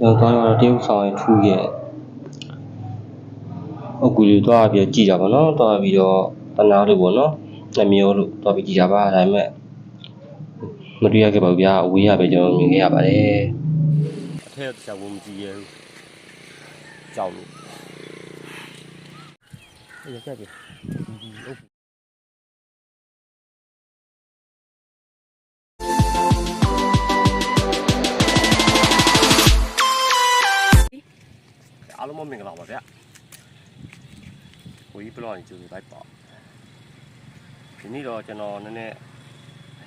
ကျွန်တော်တော့တရုတ်ဆောင်ရင်ထူးရဲ့အကူလေးတော့ပြီးကြည့်ကြပါတော့တော့ပြီးတော့တနာလို့ပေါ့နော်နှမျိုးလို့တော့ပြီးကြည့်ကြပါဒါပေမဲ့မတွေ့ရခဲ့ပါဘူးဗျာအဝေးရပဲကျွန်တော်မြင်ခဲ့ရပါတယ်အထက်တစ်ချက်ဝင်မကြည့်ရဘူးကြောက်လို့အဲ့ဒါကြက်ပြီဟုတ် မင်္ဂလာပါဗျာ။ကိုကြီးဘလော့ကြီးကျူးလိုက်ပါ။ဒီနေ့တော့ကျွန်တော်နည်းနည်း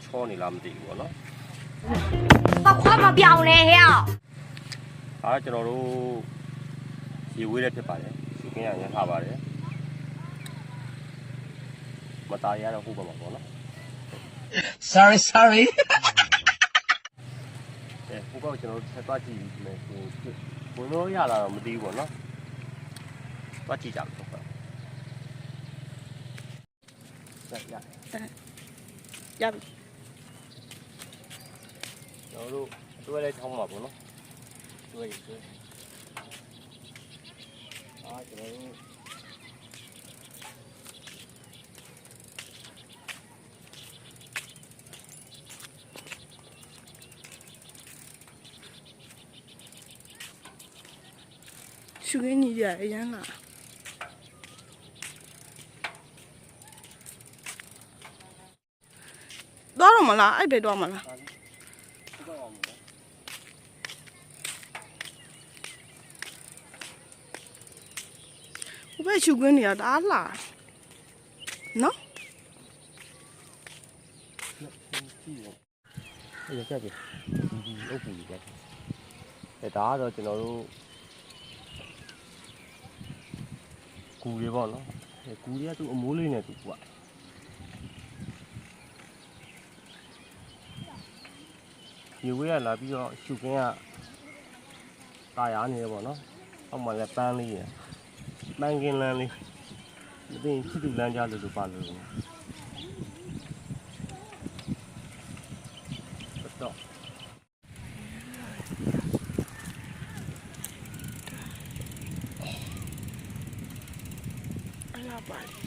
ချောနေလားမသိဘူးပေါ့နော်။ဘာခွာမပြောင်းလဲဟဲ့။အားကျွန်တော်တို့ရေဝေးတဲ့ဖြစ်ပါတယ်။ဒီကင်းရရထားပါတယ်။မသားရတော့ဟုတ်ပါမှာပေါ့နော်။ Sorry sorry အဲဟိုကောကျွန်တော်ဆက်သွားကြည့်မယ်ဟိုဝင်လို့ရလာတော့မသိဘူးပေါ့နော် သွားကြည့်ကြမယ်ဟုတ်ပါဆက်ရရပြီကျွန်တော်တို့တွဲလဲချော င်းမှာပေါ့နော်တွဲရတွဲအာကျွန်တော်တို့ရှုခင်းကြီးကြအရန်လာတော့တော့မလားအဲ့ဘယ်တော့မလားတော့အောင်မယ်ဟိုဘက်ရှုခင်းနေရတာအားလာနော်ကြည့်ရောအဲ့ရကြပြီဒီအုပ်ပူကြီးပဲအဲဒါကတော့ကျွန်တော်တို့ကူတွေပေါ့နော်အဲကူတွေကသူ့အမိုးလေးနဲ့သူက ဒီဝေးကလာပြီးတော့ရှုခင်းကတာယာနေတယ်ပေါ့နော်အောက်မှာလည်းပန်းလေးရယ်ပန်းကင်းလန်းလေးမသိရင်ချစ်သူလမ်းကြားလို့လို့ပါလို့တော့အဲ့လာပါလေ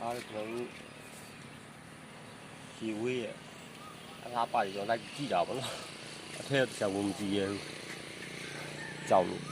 အားကျွန် တော်တို့ဒီဝေးရဲ့အလားပါရောလိုက်ကြည့်တာပေါ့နော်အထက်တစ်ဝင်မကြည့်ရဘူးကြောက်လို့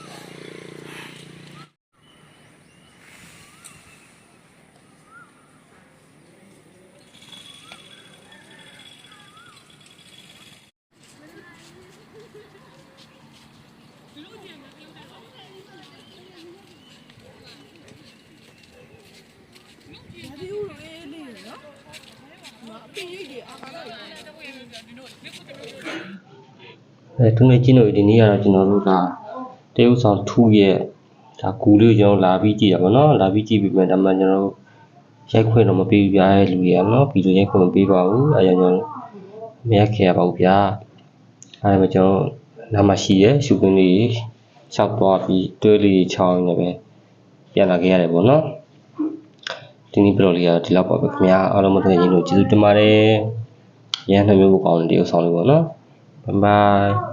အဲသူနဲ့ချင်းတို့ဒီနေ့ကတော့ကျွန်တော်တို့ကတရုတ်ဆောင်ထူရဲ့ဒါကူလေးကိုကျွန်တော်လာပြီးကြည့်ရပါတော့လာပြီးကြည့်ပြီးမှဒါမှကျွန်တော်တို့ရိုက်ခွင့်တော့မပေးဘူးဗျာရဲ့လူတွေကနော်ဗီဒီယိုရိုက်ခွင့်မပေးပါဘူးအဲကြောင့်ကျွန်တော်မရက်ခဲ့ရပါဘူးဗျာအဲဒါမှကျွန်တော်နားမရှိရဲ့ရှုခွင့်လေးလျှောက်သွားပြီးတွဲလေးချောင်းနေပဲပြန်လာခဲ့ရတယ်ပေါ့နော် ဒီနေ့ပြတော့လေးကဒီလောက်ပါပဲခင်ဗျာအားလုံးမသိရင်တို့ကျေးဇူးတင်ပါတယ်ရန်နှမျိုးကိုကောင်းတဲ့တရုတ်ဆောင်လေးပေါ့နော်ဘိုင်ဘိုင်